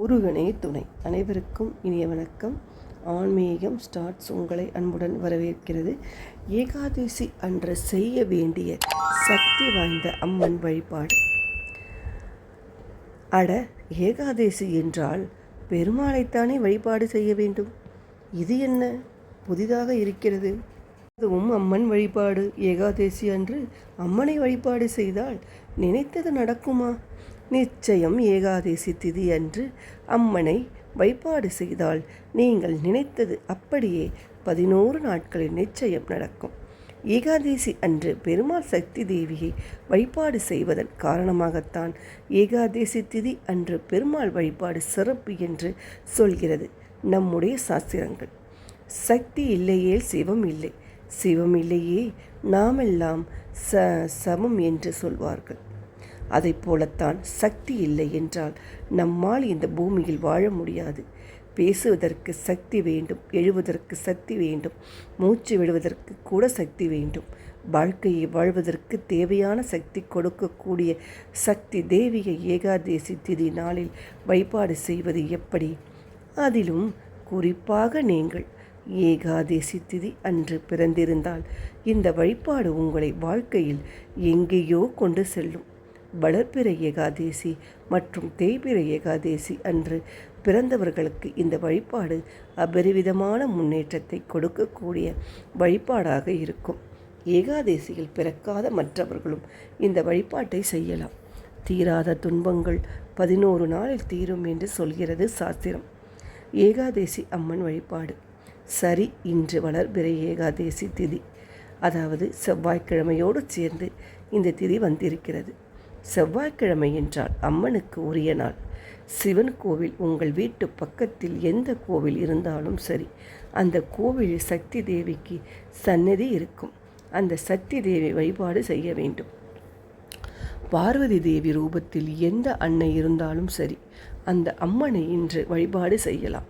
முருகனே துணை. அனைவருக்கும் இனிய வணக்கம். ஆன்மீகம் ஸ்டார்ட்ஸ் உங்களை அன்புடன் வரவேற்கிறது. ஏகாதசி அன்று செய்ய வேண்டிய சக்தி வாய்ந்த அம்மன் வழிபாடு. அட ஏகாதசி என்றால் பெருமாளைத்தானே வழிபாடு செய்ய வேண்டும்? இது என்ன? புதிதாக இருக்கிறது. அதுவும் அம்மன் வழிபாடு. ஏகாதசி அன்று அம்மனை வழிபாடு செய்தால் நினைத்தது நடக்குமா? நிச்சயம் ஏகாதசி திதி அன்று அம்மனை வழிபாடு செய்தால் நீங்கள் நினைத்தது அப்படியே பதினோரு நாட்களில் நிச்சயம் நடக்கும். ஏகாதசி அன்று பெருமாள் சக்தி தேவியை வழிபாடு செய்வதன் காரணமாகத்தான் ஏகாதசி திதி அன்று பெருமாள் வழிபாடு சிறப்பு என்று சொல்கிறது நம்முடைய சாஸ்திரங்கள். சக்தி இல்லையே சிவம் இல்லை. சிவம் இல்லையே நாமெல்லாம் ச சமம் என்று சொல்வார்கள். அதை போலத்தான் சக்தி இல்லை என்றால் நம்மால் இந்த பூமியில் வாழ முடியாது. பேசுவதற்கு சக்தி வேண்டும் எழுவதற்கு சக்தி வேண்டும் மூச்சு விடுவதற்கு கூட சக்தி வேண்டும். வாழ்க்கையை வாழ்வதற்கு தேவையான சக்தி கொடுக்கக்கூடிய சக்தி தேவியை ஏகாதேசி திதி நாளில் வழிபாடு செய்வது எப்படி? அதிலும் குறிப்பாக நீங்கள் ஏகாதேசி திதி அன்று பிறந்திருந்தால் இந்த வழிபாடு உங்களை வாழ்க்கையில் எங்கேயோ கொண்டு செல்லும். வளர்ப்பிற ஏகாதேசி மற்றும் தேய்பிற ஏகாதேசி அன்று பிறந்தவர்களுக்கு இந்த வழிபாடு அபரிவிதமான முன்னேற்றத்தை கொடுக்கக்கூடிய வழிபாடாக இருக்கும். ஏகாதேசியில் பிறக்காத மற்றவர்களும் இந்த வழிபாட்டை செய்யலாம். தீராத துன்பங்கள் பதினோரு நாளில் தீரும் என்று சொல்கிறது சாஸ்திரம். ஏகாதேசி அம்மன் வழிபாடு. சரி இன்று வளர்பிறை ஏகாதேசி திதி. அதாவது செவ்வாய்க்கிழமையோடு சேர்ந்து இந்த திதி வந்திருக்கிறது. செவ்வாய்க்கிழமை என்றால் அம்மனுக்கு உரிய நாள். சிவன் கோவில் உங்கள் வீட்டு பக்கத்தில் எந்த கோவில் இருந்தாலும் சரி அந்த கோவிலில் சக்தி தேவிக்கு சந்நிதி இருக்கும். அந்த சக்தி தேவி வழிபாடு செய்ய வேண்டும். பார்வதி தேவி ரூபத்தில் எந்த அன்னை இருந்தாலும் சரி அந்த அம்மனை இன்று வழிபாடு செய்யலாம்.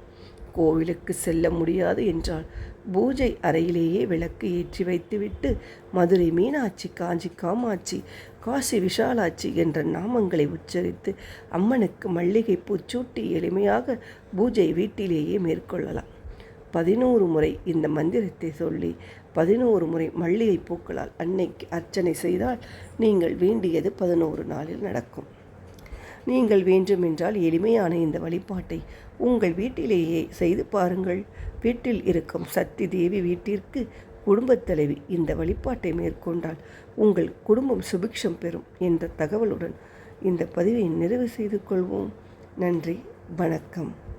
கோவிலுக்கு செல்ல முடியாது என்றால் பூஜை அறையிலேயே விளக்கு ஏற்றி வைத்துவிட்டு மதுரை மீனாட்சி காஞ்சி காமாட்சி காசி விஷாலாட்சி என்ற நாமங்களை உச்சரித்து அம்மனுக்கு மல்லிகை பூச்சூட்டி எளிமையாக பூஜை வீட்டிலேயே மேற்கொள்ளலாம். பதினோரு முறை இந்த மந்திரத்தை சொல்லி பதினோரு முறை மல்லிகை பூக்களால் அன்னைக்கு அர்ச்சனை செய்தால் நீங்கள் வேண்டியது பதினோரு நாளில் நடக்கும். நீங்கள் வேண்டுமென்றால் எளிமையான இந்த வழிபாட்டை உங்கள் வீட்டிலேயே செய்து பாருங்கள். வீட்டில் இருக்கும் சக்தி தேவி வீட்டிற்கு குடும்பத் தலைவி இந்த வழிபாட்டை மேற்கொண்டால் உங்கள் குடும்பம் சுபிக்ஷம் பெறும் என்ற தகவலுடன் இந்த பதிவை நிறைவு செய்து கொள்வோம். நன்றி வணக்கம்.